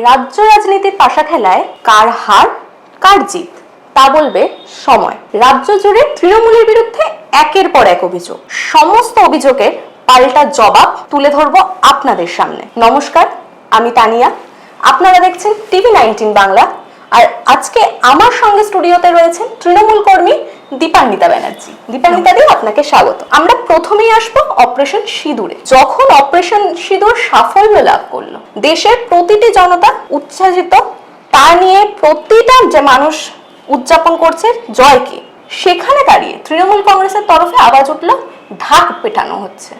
রাজ্য রাজনীতির পাশা খেলায় কার হার, কার জিত? তা বলবে সময়। রাজ্য জুড়ে তৃণমূলের বিরুদ্ধে একের পর এক অভিযোগ। সমস্ত অভিযোগের পাল্টা জবাব তুলে ধরব আপনাদের সামনে। নমস্কার, আমি তানিয়া। আপনারা দেখছেন টিভি নাইনটিন বাংলা আর আজকে আমার সঙ্গে স্টুডিওতে রয়েছেন তৃণমূল কর্মী দীপান্বিতা ব্যানার্জি। দীপান্বিতা দি, আপনাকে স্বাগত। আমরা প্রথমেই আসব অপারেশন সিঁদুরে। যখন অপারেশন সিঁদুর সাফল্য লাভ করল, দেশের প্রতিটি জনতা উচ্ছ্বাসিত তা নিয়ে প্রতিটা যে মানুষ উদযাপন করছে জয়কে সেখানে দাঁড়িয়ে তৃণমূল কংগ্রেসের তরফে আওয়াজ উঠল, ঢাক পেটানো হচ্ছে।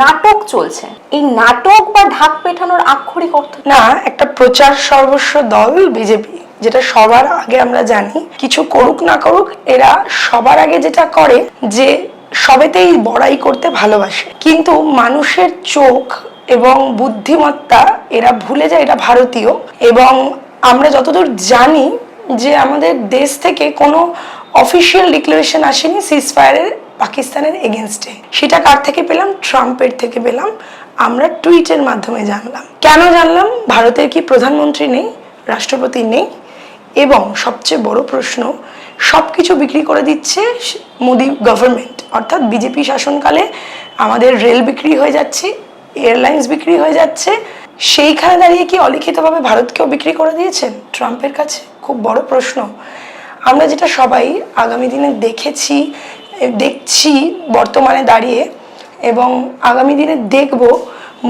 নাটক চলছে। এই নাটক বা ঢাক পেটানোর আক্ষরিক অর্থ না, একটা প্রচার সর্বস্ব দল, বিজেপি। যেটা সবার আগে আমরা জানি, কিছু করুক না করুক, এরা সবার আগে যেটা করে যে সবেতেই বড়াই করতে ভালোবাসে। কিন্তু মানুষের চোখ এবং বুদ্ধিমত্তা এরা ভুলে যায় এটা ভারতীয়। এবং আমরা যতদূর জানি যে আমাদের দেশ থেকে কোনো অফিসিয়াল ডিক্লারেশন আসেনি সিজফায়ারের পাকিস্তানের এগেনস্টে। সেটা কার থেকে পেলাম? ট্রাম্পের থেকে পেলাম। আমরা টুইটের মাধ্যমে জানলাম। কেন জানলাম? ভারতের কি প্রধানমন্ত্রী নেই? রাষ্ট্রপতি নেই? এবং সবচেয়ে বড় প্রশ্ন সব কিছু বিক্রি করে দিচ্ছে মোদি গভর্নমেন্ট অর্থাৎ বিজেপি শাসনকালে আমাদের রেল বিক্রি হয়ে যাচ্ছে এয়ারলাইন্স বিক্রি হয়ে যাচ্ছে। সেইখানে দাঁড়িয়ে কি অলিখিতভাবে ভারতকেও বিক্রি করে দিয়েছেন? ট্রাম্পের কাছে খুব বড় প্রশ্ন। আমরা যেটা সবাই আগামী দিনে দেখেছি, দেখছি বর্তমানে দাঁড়িয়ে এবং আগামী দিনে দেখব,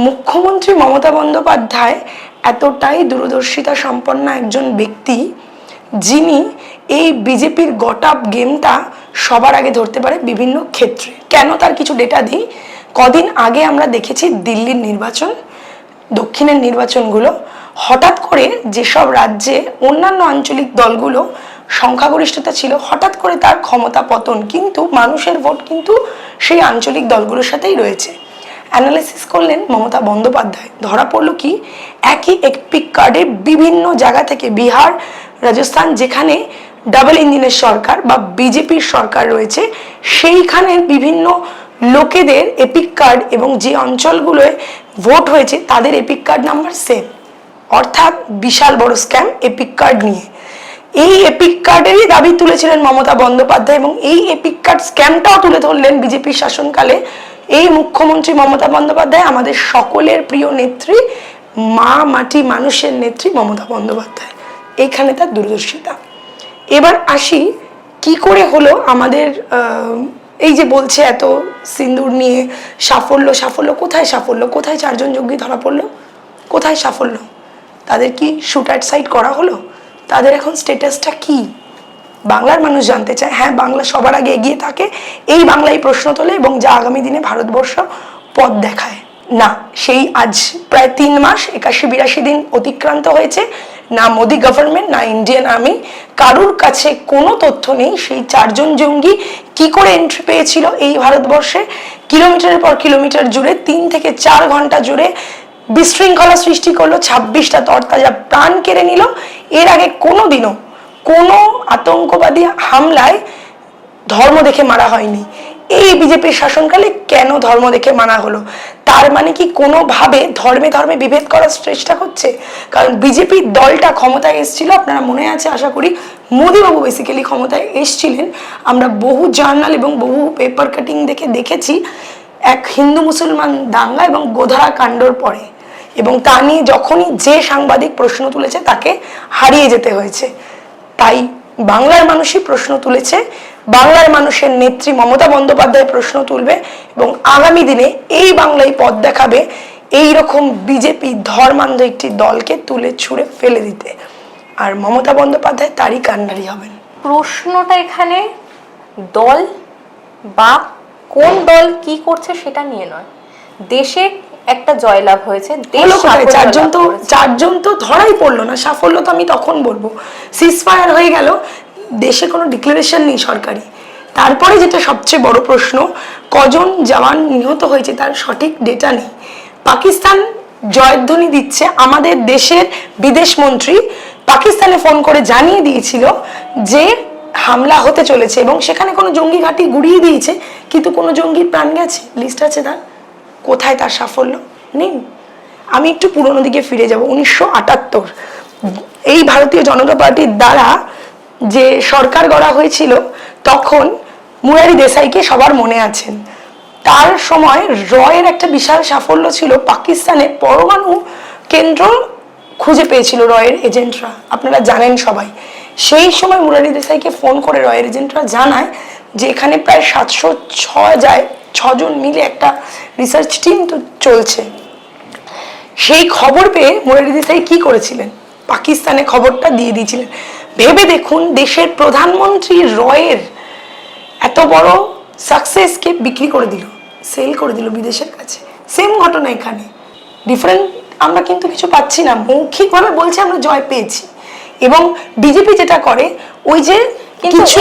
মুখ্যমন্ত্রী মমতা বন্দ্যোপাধ্যায় এতটাই দূরদর্শিতা সম্পন্ন একজন ব্যক্তি যিনি এই বিজেপির গটাপ গেমটা সবার আগে ধরতে পারে বিভিন্ন ক্ষেত্রে। কেন তার কিছু ডেটা দিই? কদিন আগে আমরা দেখেছি দিল্লির নির্বাচন, দক্ষিণের নির্বাচনগুলো। হঠাৎ করে যেসব রাজ্যে অন্যান্য আঞ্চলিক দলগুলো সংখ্যাগরিষ্ঠতা ছিল, হঠাৎ করে তার ক্ষমতা পতন কিন্তু মানুষের ভোট কিন্তু সেই আঞ্চলিক দলগুলোর সাথেই রয়েছে। অ্যানালাইসিস করলেন মমতা বন্দ্যোপাধ্যায়। ধরা পড়ল কি? একই এক পিক কার্ডে বিভিন্ন জায়গা থেকে বিহার রাজস্থান, যেখানে ডাবল ইঞ্জিনের সরকার বা বিজেপির সরকার রয়েছে সেইখানের বিভিন্ন লোকেদের এপিক কার্ড এবং যে অঞ্চলগুলোয় ভোট হয়েছে, তাদের এপিক কার্ড নাম্বার সেম অর্থাৎ বিশাল বড় স্ক্যাম এপিক কার্ড নিয়ে। এই এপিক কার্ডেরই দাবি তুলেছিলেন মমতা বন্দ্যোপাধ্যায় এবং এই এপিক কার্ড স্ক্যামটাও তুলে ধরলেন বিজেপির শাসনকালে এই মুখ্যমন্ত্রী মমতা বন্দ্যোপাধ্যায়, আমাদের সকলের প্রিয় নেত্রী, মা মাটি মানুষের নেত্রী মমতা বন্দ্যোপাধ্যায়। এইখানে তার দূরদর্শিতা। এবার আসি কি করে হলো আমাদের এই যে বলছে এত সিন্দুর নিয়ে সাফল্য সাফল্য, কোথায় সাফল্য? কোথায় চারজন যোগ্যী ধরা পড়ল? কোথায় সাফল্য? তাদের কি শুট অ্যাট সাইড করা হলো? তাদের এখন স্টেটাসটা কি? বাংলার মানুষ জানতে চায়। হ্যাঁ বাংলা সবার আগে এগিয়ে থাকে। এই বাংলাই প্রশ্ন তোলে এবং যা আগামী দিনে ভারতবর্ষ পথ দেখায়। না, সেই আজ প্রায় তিন মাস, একাশি বিরাশি দিন অতিক্রান্ত হয়েছে। না মোদি গভর্নমেন্ট না ইন্ডিয়ান আর্মি কারুর কাছে কোনো তথ্য নেই। সেই চারজন জঙ্গি কি করে এন্ট্রি পেয়েছিল এই ভারতবর্ষে? কিলোমিটারের পর কিলোমিটার জুড়ে, তিন থেকে চার ঘণ্টা জুড়ে বিশৃঙ্খলা সৃষ্টি করল, ছাব্বিশটা তরতাজা প্রাণ কেড়ে নিল। এর আগে কোনো দিনও কোনো আতঙ্কবাদী হামলায় ধর্ম দেখে মারা হয়নি। এই বিজেপির শাসনকালে কেন ধর্ম দেখে মানা হলো? তার মানে কি কোনোভাবে ধর্মে ধর্মে বিভেদ করার চেষ্টা করছে কারণ বিজেপির দলটা ক্ষমতায় এসেছিল, আপনারা মনে আছে, আশা করি মোদীবাবু বেসিক্যালি ক্ষমতায় এসছিলেন। আমরা বহু জার্নাল এবং বহু পেপার কাটিং দেখে দেখেছি এক হিন্দু মুসলমান দাঙ্গা এবং গোধারা কাণ্ডর পরে। এবং তা নিয়ে যখনই যে সাংবাদিক প্রশ্ন তুলেছে, তাকে হারিয়ে যেতে হয়েছে। তাই বাংলার মানুষই প্রশ্ন তুলেছে বাংলার মানুষের নেত্রী মমতা বন্দ্যোপাধ্যায় প্রশ্ন তুলবে এবং আগামী দিনে এই বাংলায় পথ দেখাবে এই রকম বিজেপি ধর্মান্ধ একটি দলকে তুলে ছুঁড়ে ফেলে দিতে। আর মমতা বন্দ্যোপাধ্যায় তারই কাণ্ডারি হবেন। প্রশ্নটা এখানে দল বা কোন দল কি করছে সেটা নিয়ে নয়। দেশে একটা জয়লাভ হয়েছে চারজন তো চারজন তো ধরাই পড়ল না সাফল্য তো আমি তখন বলব। সিজফায়ার হয়ে গেল দেশে কোনো ডিক্লারেশন নেই সরকারি। তারপরে যেটা সবচেয়ে বড় প্রশ্ন, কজন জওয়ান নিহত হয়েছে তার সঠিক ডেটা নেই। পাকিস্তান জয়ধ্বনি দিচ্ছে আমাদের দেশের বিদেশ মন্ত্রী। পাকিস্তানে ফোন করে জানিয়ে দিয়েছিল যে হামলা হতে চলেছে এবং সেখানে কোনো জঙ্গি ঘাঁটি গুড়িয়ে দিয়েছে, কিন্তু কোনো জঙ্গির প্রাণ গেছে। লিস্ট আছে তার। কোথায় তার সাফল্য? নেই। আমি একটু পুরোনো দিকে ফিরে যাব। উনিশশো আটাত্তর। এই ভারতীয় জনতা পার্টির দ্বারা যে সরকার গড়া হয়েছিল, তখন মুরারি দেশাইকে সবার মনে আছেন। তার সময় রয়ের একটা বিশাল সাফল্য ছিল, পাকিস্তানে পরমাণু কেন্দ্র খুঁজে পেয়েছিল রয়ের এজেন্টরা। আপনারা জানেন সবাই। সেই সময় মুরারি দেশাইকে ফোন করে রয়ের এজেন্টরা জানায় যে এখানে প্রায় সাতশো ছ যায়, ছজন মিলে একটা রিসার্চ টিম তো চলছে। সেই খবর পেয়ে মুরারি দেশাই কি করেছিলেন? পাকিস্তানে খবরটা দিয়ে দিয়েছিলেন। ভেবে দেখুন দেশের প্রধানমন্ত্রী রয়ের এত বড় সাকসেসকে বিক্রি করে দিল সেল করে দিল বিদেশের কাছে। সেম ঘটনা এখানে। ডিফারেন্ট আমরা কিন্তু কিছু পাচ্ছি না মৌখিকভাবে বলছে আমরা জয় পেয়েছি। এবং বিজেপি যেটা করে ওই যে কিছু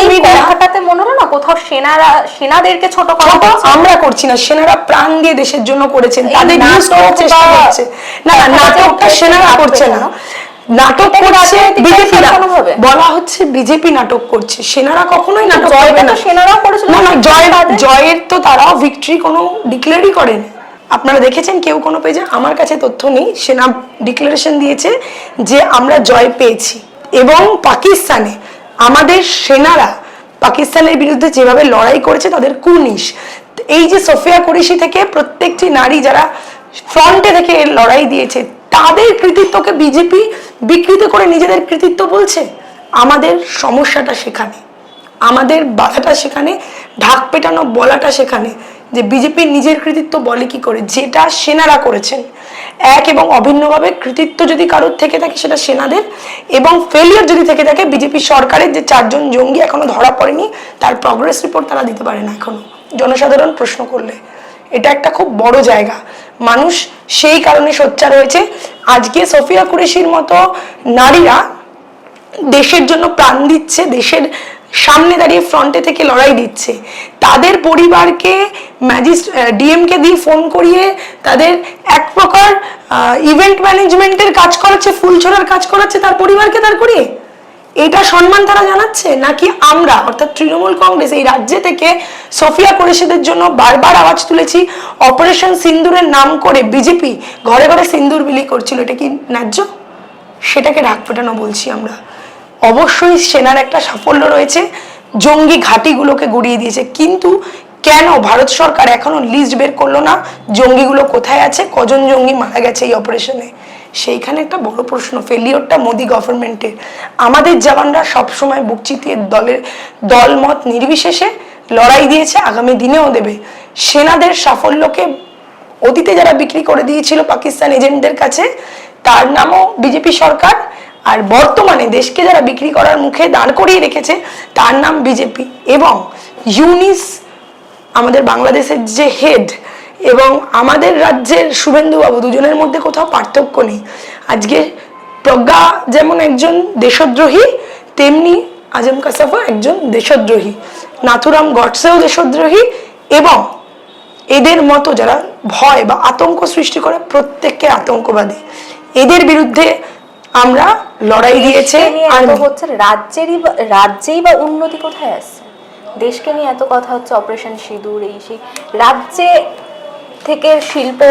মনে হলো না কোথাও সেনারা সেনাদেরকে ছোট করা আমরা করছি না সেনারা প্রাণ দিয়ে দেশের জন্য করেছেন তাদের নিউজ করার চেষ্টা করছে। না না নাটকটা সেনারা করছে না? নাটক করছে রাজনৈতিক বিজেপি বলা হচ্ছে বিজেপি নাটক করছে। সেনারা কখনোই নাটক করবে না। সেনারাও করেছিল, না না জয় জয়ের তো তারাও ভিক্টরি কোনো ডিক্লেয়ারই করেন। আপনারা দেখেছেন কেউ কোনো পেজে আমার কাছে তথ্য নেই। সেনা ডিক্লারেশন দিয়েছে যে আমরা জয় পেয়েছি। এবং পাকিস্তানে আমাদের সেনারা পাকিস্তানের বিরুদ্ধে যেভাবে লড়াই করেছে তাদের কুনিশ এই যে সোফিয়া কুরেশি থেকে প্রত্যেকটি নারী যারা ফ্রন্টে থেকে লড়াই দিয়েছে তাদের কৃতিত্বকে বিজেপি বিকৃত করে নিজেদের কৃতিত্ব বলছে? আমাদের সমস্যাটা সেখানে। আমাদের বাধাটা সেখানে, ঢাক পেটানো বলাটা সেখানে যে বিজেপি নিজের কৃতিত্ব বলে কি করে? যেটা সেনারা করেছেন। এক এবং অভিন্নভাবে কৃতিত্ব যদি কারোর থেকে থাকে সেটা সেনাদের এবং ফেলিয়ার যদি থেকে থাকে, বিজেপি সরকারের যে চারজন জঙ্গি এখনও ধরা পড়েনি, তার প্রগ্রেস রিপোর্ট তারা দিতে পারে না এখনও। জনসাধারণ প্রশ্ন করলে। এটা একটা খুব বড় জায়গা। মানুষ সেই কারণে সোচ্চার হয়েছে। আজকে সোফিয়া কুরেশির মতো নারীরা দেশের জন্য প্রাণ দিচ্ছে, দেশের সামনে দাঁড়িয়ে ফ্রন্টে থেকে লড়াই দিচ্ছে। তাদের পরিবারকে ম্যাজিস্ট ডিএমকে দিয়ে ফোন করিয়ে তাদের এক প্রকার ইভেন্ট ম্যানেজমেন্টের কাজ করাচ্ছে ফুল ছোড়ার কাজ করাচ্ছে, তার পরিবারকে তার করিয়ে? এটা সম্মান তারা জানাচ্ছে? নাকি আমরা, অর্থাৎ তৃণমূল কংগ্রেস, এই রাজ্যে থেকে সফিয়া কুরেশিদের জন্য বারবার আওয়াজ তুলেছি, অপারেশন সিন্দুরের নাম করে বিজেপি ঘরে ঘরে সিন্দুর বিলি করছিল, এটা কি ন্যায্য? সেটাকে ঢাক ফেটানো বলছি আমরা। অবশ্যই সেনার একটা সাফল্য রয়েছে, জঙ্গি ঘাঁটিগুলোকে গুড়িয়ে দিয়েছে, কিন্তু কেন ভারত সরকার এখনও লিস্ট বের করল না? জঙ্গিগুলো কোথায় আছে? কজন জঙ্গি মারা গেছে এই অপারেশনে সেইখানে একটা বড় প্রশ্ন ফেলিওরটা মোদি গভর্নমেন্টের আমাদের জওয়ানরা সবসময় বুক চিতিয়ে দলের দল মত নির্বিশেষে লড়াই দিয়েছে, আগামী দিনেও দেবে। সেনাদের সাফল্যকে অতীতে যারা বিক্রি করে দিয়েছিল পাকিস্তান এজেন্টদের কাছে, তার নামও বিজেপি সরকার। আর বর্তমানে দেশকে যারা বিক্রি করার মুখে দাঁড় করিয়ে রেখেছে, তার নাম বিজেপি। এবং ইউনিস আমাদের বাংলাদেশের যে হেড এবং আমাদের রাজ্যের শুভেন্দুবাবু দুজনের মধ্যে কোথাও পার্থক্য নেই। আজকে প্রজ্ঞা যেমন একজন দেশদ্রোহী তেমনি আজম কাসাফা একজন দেশদ্রোহী। নাথুরাম গডসেও দেশদ্রোহী এবং এদের মতো যারা ভয় বা আতঙ্ক সৃষ্টি করে প্রত্যেককে আতঙ্কবাদী। এদের বিরুদ্ধে আমরা লড়াই দিয়েছে army। হচ্ছে রাজ্যেরই বা- রাজ্যেই বা উন্নতি কোথায় আসছে দেশকে নিয়ে এত কথা হচ্ছে অপারেশন সিঁদুর এই সেই রাজ্যে থেকে শিল্প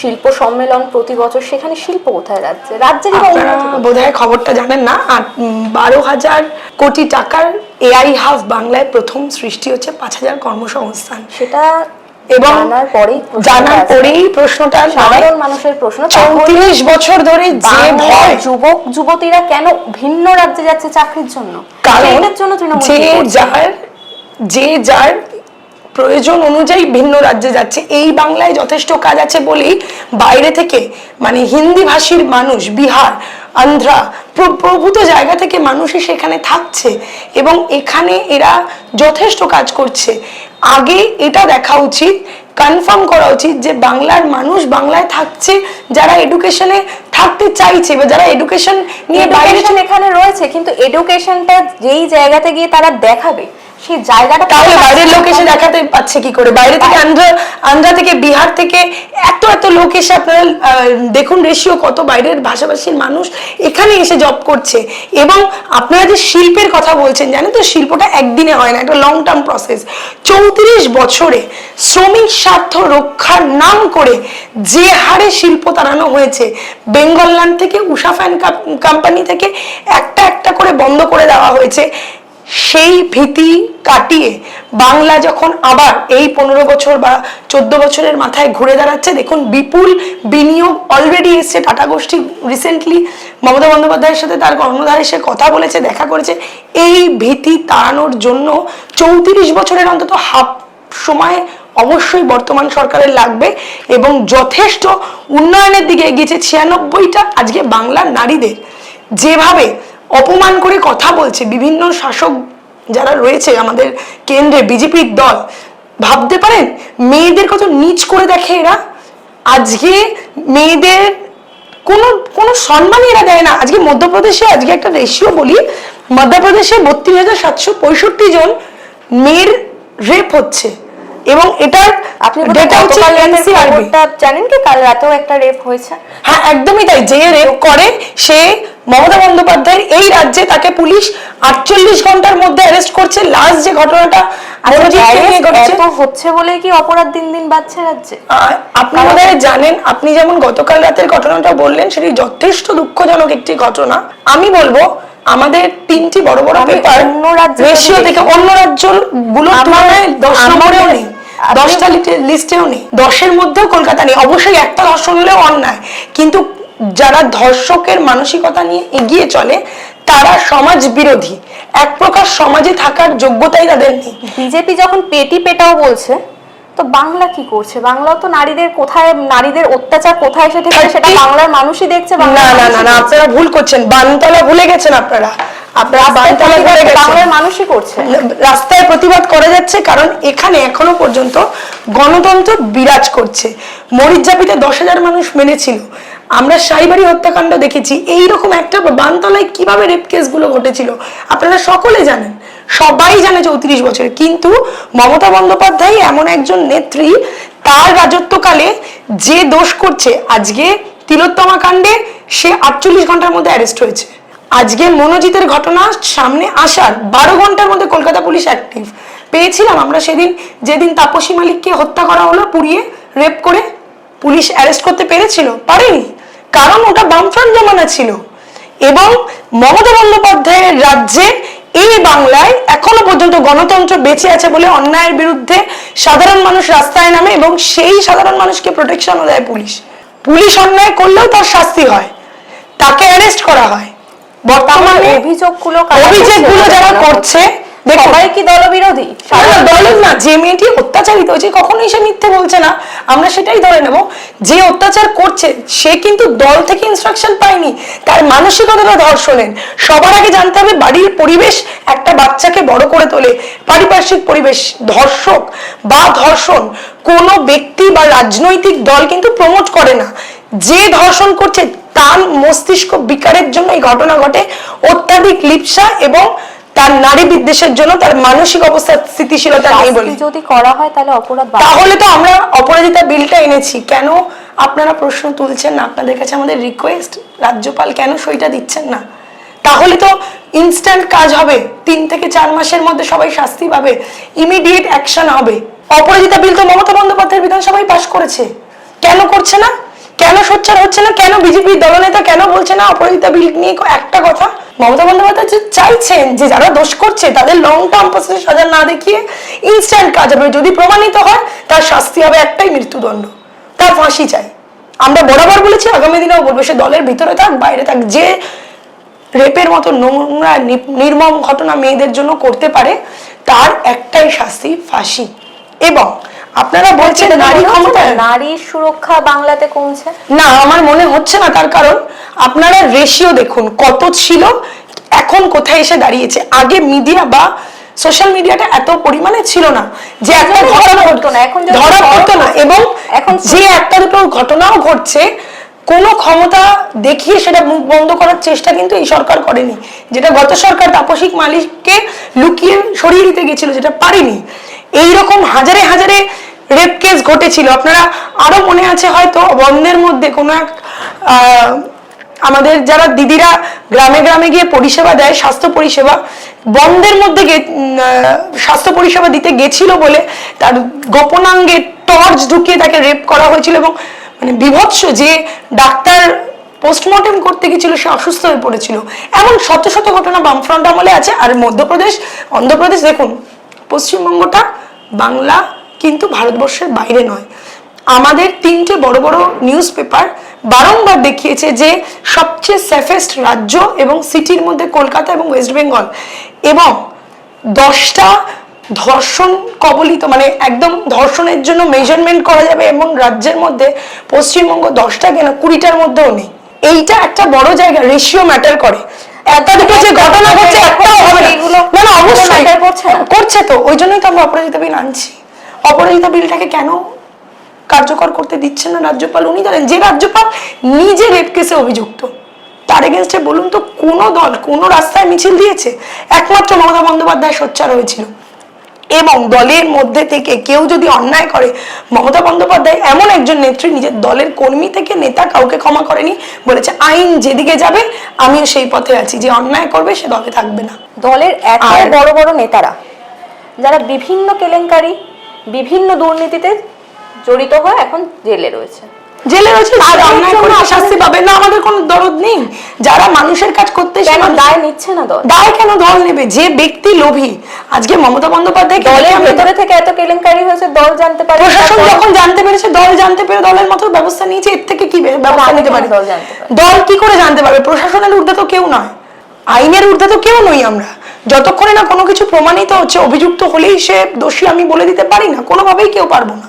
শিল্প সম্মেলন প্রতি বছর সেখানে শিল্প কোথায় রাজ্যে? রাজ্যেরই বা আপনারা উন্নতি কোথায়? বোধহয় খবরটা জানেন না? বারো হাজার কোটি টাকার এআই হাব বাংলায় প্রথম সৃষ্টি হচ্ছে পাঁচ হাজার কর্মসংস্থান। সেটা এবং জানার পরেই প্রশ্নটা জানার পরেই প্রশ্নটা সাধারণ মানুষের প্রশ্ন চৌত্রিশ বছর ধরে যে ভয় যুবক যুবতীরা কেন ভিন্ন রাজ্যে যাচ্ছে চাকরির জন্য? কারণ জন্য যে যার যে যার প্রয়োজন অনুযায়ী ভিন্ন রাজ্যে যাচ্ছে। এই বাংলায় যথেষ্ট কাজ আছে বলেই বাইরে থেকে মানে হিন্দি ভাষীর মানুষ, বিহার, আন্ধ্রা প্রভূত জায়গা থেকে মানুষই সেখানে থাকছে এবং এখানে এরা যথেষ্ট কাজ করছে। আগে এটা দেখা উচিত কনফার্ম করা উচিত যে বাংলার মানুষ বাংলায় থাকছে, যারা এডুকেশনে থাকতে চাইছে বা যারা এডুকেশন নিয়ে এখানে রয়েছে, কিন্তু এডুকেশনটা যেই জায়গাতে গিয়ে তারা দেখাবে সেই জায়গাটা তাহলে বাইরের লোক এসে দেখাতে পাচ্ছে কি করে? বাইরে থেকে আন্ধ্রা আন্ধ্রা থেকে বিহার থেকে এত এত লোক এসে আপনারা দেখুন রেশিও কত বাইরের ভাষাভাষীর মানুষ এখানে এসে জব করছে। এবং আপনারা যে শিল্পের কথা বলছেন জানেন তো শিল্পটা একদিনে হয় না একটা লং টার্ম প্রসেস চৌত্রিশ বছরে শ্রমিক স্বার্থ রক্ষার নাম করে যে হারে শিল্প তাড়ানো হয়েছে বেঙ্গল ল্যান্ড থেকে উষা ফ্যান কোম্পানি থেকে একটা একটা করে বন্ধ করে দেওয়া হয়েছে। সেই ভীতি কাটিয়ে বাংলা যখন আবার এই পনেরো বছর বা চোদ্দ বছরের মাথায় ঘুরে দাঁড়াচ্ছে, দেখুন বিপুল বিনিয়োগ অলরেডি এসছে। টাটা গোষ্ঠী রিসেন্টলি মমতা বন্দ্যোপাধ্যায়ের সাথে তার কর্ণধার এসে কথা বলেছে, দেখা করেছে। এই ভীতি তাড়ানোর জন্য চৌত্রিশ বছরের অন্তত হাফ সময় অবশ্যই বর্তমান সরকারের লাগবে এবং যথেষ্ট উন্নয়নের দিকে এগিয়েছে ছিয়ানব্বইটা আজকে বাংলার নারীদের। যেভাবে অপমান করে কথা বলছে। বিভিন্ন শাসক যারা রয়েছে আমাদের কেন্দ্রে, বিজেপির দল, ভাবতে পারেন, মেয়েদের কত নিচ করে দেখে এরা? আজকে মেয়েদের কোনো কোনো সম্মানই এরা দেয় না। আজকে মধ্যপ্রদেশে, আজকে একটা রেশিও বলি, মধ্যপ্রদেশে বত্রিশ হাজার সাতশো পঁয়ষট্টি জন মেয়ের রেপ হচ্ছে। এবং এটার আপনি ডেটা হচ্ছে রাতের জানেন কি? কাল রাতেও একটা রেপ হয়েছে। হ্যাঁ একদমই তাই। যে রেপ করে সে মমতা বন্দ্যোপাধ্যায়ের এই রাজ্যে তাকে পুলিশ আটচল্লিশ ঘণ্টার মধ্যে অ্যারেস্ট করছে। লাস্ট যে ঘটনাটা আচ্ছা, হচ্ছে বলে কি অপরাধ দিন দিন বাড়ছে রাজ্যে? আপনি বোধহয় জানেন আপনি যেমন গতকাল রাতের ঘটনাটা বললেন সেটি যথেষ্ট দুঃখজনক একটি ঘটনা। আমি বলব আমাদের তিনটি বড় বড় পেপার অন্য রাজ্যে থেকে অন্য আমার- তুলনায় দশ নম্বরেও নেই। দশটা লিস্টেও নেই। দশের মধ্যেও কলকাতা নেই। অবশ্যই একটা ধর্ষণ হলেও অন্যায়। কিন্তু যারা ধর্ষকের মানসিকতা নিয়ে এগিয়ে চলে তারা সমাজ বিরোধী। এক প্রকার সমাজে থাকার যোগ্যতাই তাদের নেই। বিজেপি যখন পেটি পেটাও বলছে তো বাংলা কি করছে? বাংলাও তো নারীদের কোথায় নারীদের অত্যাচার কোথায় এসে থেকে সেটা বাংলার মানুষই দেখছে না না না না আপনারা ভুল করছেন। বানতলা ভুলে গেছেন আপনারা। মানুষই করছে। রাস্তায় প্রতিবাদ করা যাচ্ছে কারণ এখানে এখনও পর্যন্ত গণতন্ত্র বিরাজ করছে। মরিচজাপিতে দশ হাজার মানুষ মেনেছিল। আমরা সাইবাড়ি হত্যাকাণ্ড দেখেছি। এই রকম একটা বানতলায় কীভাবে রেপ কেসগুলো ঘটেছিল আপনারা সকলে জানেন। সবাই জানে চৌত্রিশ বছর কিন্তু মমতা বন্দ্যোপাধ্যায় এমন একজন নেত্রী তার রাজত্বকালে যে দোষ করছে আজকে তিলোত্তমা কাণ্ডে সে আটচল্লিশ ঘণ্টার মধ্যে অ্যারেস্ট হয়েছে। আজকে মনোজিতের ঘটনা সামনে আসার বারো ঘণ্টার মধ্যে কলকাতা পুলিশ অ্যাক্টিভ পেয়েছিলাম আমরা সেদিন, যেদিন তাপসী মালিককে হত্যা করা হলো, পুড়িয়ে রেপ করে পুলিশ অ্যারেস্ট করতে পেরেছিল। পারেনি। কারণ ওটা বামফ্রন্ট জমানা ছিল। এবং মমতা বন্দ্যোপাধ্যায়ের রাজ্যে এই বাংলায় এখনও পর্যন্ত গণতন্ত্র বেঁচে আছে বলে অন্যায়ের বিরুদ্ধে সাধারণ মানুষ রাস্তায় নামে এবং সেই সাধারণ মানুষকে প্রোটেকশনও দেয় পুলিশ। পুলিশ অন্যায় করলেও তার শাস্তি হয়। তাকে অ্যারেস্ট করা হয়। বর্তমানে অভিযোগগুলো অভিযোগগুলো যারা করছে। সবাই কি দলবিরোধী? দলের না যে মেয়েটি অত্যাচারিত হয়েছে কখনোই সে মিথ্যে বলছে না আমরা সেটাই ধরে নেব। যে অত্যাচার করছে সে কিন্তু দল থেকে ইনস্ট্রাকশন পায়নি। তার মানসিকতাটা ধর্ষণের। সবার আগে জানতে হবে বাড়ির পরিবেশ একটা বাচ্চাকে বড় করে তোলে। পারিপার্শ্বিক পরিবেশ ধর্ষক বা ধর্ষণ কোনো ব্যক্তি বা রাজনৈতিক দল কিন্তু প্রমোট করে না। যে ধর্ষণ করছে তার মস্তিষ্ক বিকারের জন্য এই ঘটনা ঘটে। অত্যাধিক লিপসা এবং তার নারী বিদ্বেষের জন্য তার মানসিক অবস্থা স্থিতিশীলতা নেই বলে। যদি করা হয় তাহলে অপরাধ তাহলে তো আমরা অপরাজিতা বিলটা এনেছি। কেন আপনারা প্রশ্ন তুলছেন না? আপনাদের কাছে আমাদের রিকোয়েস্ট রাজ্যপাল কেন সইটা দিচ্ছেন না? তাহলে তো ইনস্ট্যান্ট কাজ হবে। তিন থেকে চার মাসের মধ্যে সবাই শাস্তি পাবে। ইমিডিয়েট অ্যাকশন হবে। অপরাজিতা বিল তো মমতা বন্দ্যোপাধ্যায় বিধানসভায় পাশ করেছে। কেন করছে না? কেন সোচ্চার হচ্ছে না? কেন বিজেপির দলনেতা কেন বলছে না অপরাজিতা বিল নিয়ে একটা কথা? মমতা বন্দ্যোপাধ্যায় চাইছেন যে যারা দোষ করছে, তাদের লং টার্ম প্রসেসে সাজা না দেখিয়ে ইনস্ট্যান্ট কাজ হবে। যদি প্রমাণিত হয়, তার শাস্তি হবে একটাই মৃত্যুদণ্ড। তার ফাঁসি চাই। আমরা বরাবর বলেছি, আগামী দিনেও বলব, সে দলের ভিতরে থাক, বাইরে থাক। যে রেপের মতো নোংরা নির্মম ঘটনা মেয়েদের জন্য করতে পারে, তার একটাই শাস্তি ফাঁসি। এবং আপনারা বলছেন নারী ক্ষমতা? নারীর সুরক্ষা বাংলাতে কমছে? না আমার মনে হচ্ছে না তার কারণ আপনারা রেশিও দেখুন কত ছিল এখন কোথায় এসে দাঁড়িয়েছে? আগে মিডিয়া বা সোশ্যাল মিডিয়াটা এত পরিমাণে ছিল না যে একটা ঘটনা পড়তো না, এখন ধরা পড়তো না এবং এখন যে একটা দুটো ঘটনাও ঘটছে কোনো ক্ষমতা দেখিয়ে সেটা মুখ বন্ধ করার চেষ্টা কিন্তু এই সরকার করেনি যেটা গত সরকার তাপসিক মালিককে লুকিয়ে সরিয়ে দিতে গেছিল যেটা পারেনি। এইরকম হাজারে হাজারে রেপ কেস ঘটেছিল। আপনারা আরও মনে আছে হয়তো বন্ধের মধ্যে কোনো এক আমাদের যারা দিদিরা গ্রামে গ্রামে গিয়ে পরিষেবা দেয়, স্বাস্থ্য পরিষেবা, বন্ধের মধ্যে স্বাস্থ্য পরিষেবা দিতে গেছিল বলে তার গোপনাঙ্গে টর্চ ঢুকিয়ে তাকে রেপ করা হয়েছিল এবং মানে বিভৎস যে ডাক্তার পোস্টমর্টেম করতে গেছিল, সে অসুস্থ হয়ে পড়েছিল। এমন শত শত ঘটনা বামফ্রন্ট আমলে আছে। আর মধ্যপ্রদেশ, অন্ধ্রপ্রদেশ, দেখুন, পশ্চিমবঙ্গটা বাংলা কিন্তু ভারতবর্ষের বাইরে নয়। আমাদের তিনটে বড় বড় নিউজ পেপার বারংবার দেখিয়েছে যে সবচেয়ে সেফেস্ট রাজ্য এবং সিটির মধ্যে কলকাতা এবং ওয়েস্ট বেঙ্গল এবং দশটা ধর্ষণ কবলিত মানে একদম ধর্ষণের জন্য মেজারমেন্ট করা যাবে এমন রাজ্যের মধ্যে পশ্চিমবঙ্গ দশটা কেন কুড়িটার মধ্যেও নেই। এইটা একটা বড় জায়গা রেশিও ম্যাটার করে। যে ঘটনা ঘটছে একটাও হবে না। না না অবশ্যই। করছে করছে তো ওই জন্যই তো আমরা অপরাজিতা বিল আনছি। অপরাজিতা বিলটাকে কেন কার্যকর করতে দিচ্ছেন না রাজ্যপাল? উনি জানেন যে রাজ্যপাল নিজে রেপ কেসে অভিযুক্ত তার এগেনস্টে বলুন তো কোন দল কোন রাস্তায় মিছিল দিয়েছে একমাত্র মমতা বন্দ্যোপাধ্যায় সোচ্চার হয়েছিল। এবং দলের মধ্যে থেকে কেউ যদি অন্যায় করে মমতা বন্দ্যোপাধ্যায় এমন একজন নেত্রী নিজের দলের কর্মী থেকে নেতা কাউকে ক্ষমা করেনি বলেছে আইন যেদিকে যাবে আমিও সেই পথে আছি যে অন্যায় করবে সে দলে থাকবে না। দলের এত বড় বড় নেতারা যারা বিভিন্ন কেলেঙ্কারি বিভিন্ন দুর্নীতিতে জড়িত হয়ে এখন জেলে রয়েছে। জেলে রয়েছে? আর অন্যায় করে শাস্তি পাবে না আমাদের কোনো দরদ নেই। যারা মানুষের কাজ করতে কেন দায় নিচ্ছে না দল? দায় কেন দল নেবে? যে ব্যক্তি লোভী আজকে মমতা বন্দ্যোপাধ্যায় দলের ভেতরে থেকে এত কেলেঙ্কারি হয়েছে দল জানতে পারে প্রশাসন যখন জানতে পেরেছে দল জানতে পেরে দলের মতো ব্যবস্থা নিয়েছে এর থেকে কি ব্যবস্থা নিতে পারে? দল জানতে পারে? দল কি করে জানতে পারবে? প্রশাসনের ঊর্ধ্বে তো কেউ নয়। আইনের ঊর্ধ্বে তো কেউ নই আমরা। যতক্ষণে না কোনো কিছু প্রমাণিত হচ্ছে, অভিযুক্ত হলেই সে দোষী আমি বলে দিতে পারি না, কোনোভাবেই কেউ পারব না।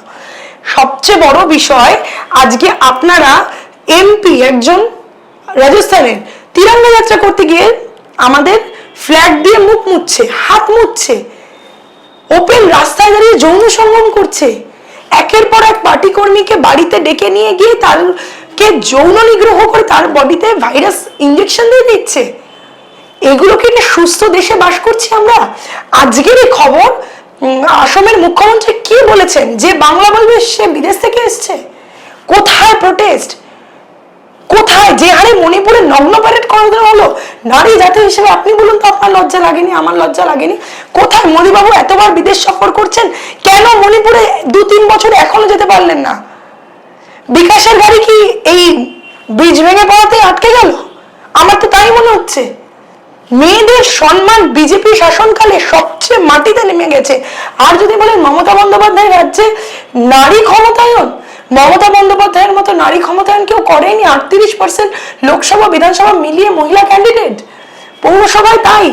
সবচেয়ে বড় বিষয়, আজকে আপনারা এমপি একজন রাজস্থানের, তিরঙ্গা যাত্রা করতে গিয়ে আমাদের ফ্ল্যাগ দিয়ে মুখ মুছছে, হাত মুছছে ওপেন রাস্তায় দাঁড়িয়ে যৌন সঙ্গম করছে, একের পর এক পার্টি কর্মীকে বাড়িতে ডেকে নিয়ে গিয়ে তারকে যৌন নিগ্রহ করে তার বডিতে ভাইরাস ইঞ্জেকশন দিয়ে দিচ্ছে। এগুলো কি সুস্থ দেশে বাস করছি আমরা? আজকের এই খবর আসামের মুখ্যমন্ত্রী কি বলেছেন? যে বাংলা বলবে সে বিদেশ থেকে এসছে। কোথায় প্রোটেস্ট কোথায়? যে হারে মণিপুরে নগ্ন প্যারেড করানো হলো। নারী জাতি হিসেবে আপনি বলুন তো আপনার লজ্জা লাগেনি, আমার লজ্জা লাগেনি। কোথায় মোদীবাবু এতবার বিদেশ সফর করছেন? কেন মণিপুরে দু তিন বছর এখনও যেতে পারলেন না? বিকাশের গাড়ি কি এই ব্রিজ ভেঙে পড়াতে আটকে গেল? আমার তো তাই মনে হচ্ছে। মেয়েদের সম্মান বিজেপি শাসনকালে সবচেয়ে মাটিতে নেমে গেছে। আর যদি বলেন মমতা বন্দ্যোপাধ্যায় রাজ্যে নারী ক্ষমতায়ন, মমতা বন্দ্যোপাধ্যায়ের মতো নারী ক্ষমতায়ন কেউ করেনি, আটত্রিশ পার্সেন্ট লোকসভা, বিধানসভা মিলিয়ে মহিলা ক্যান্ডিডেট পৌরসভায় তাই।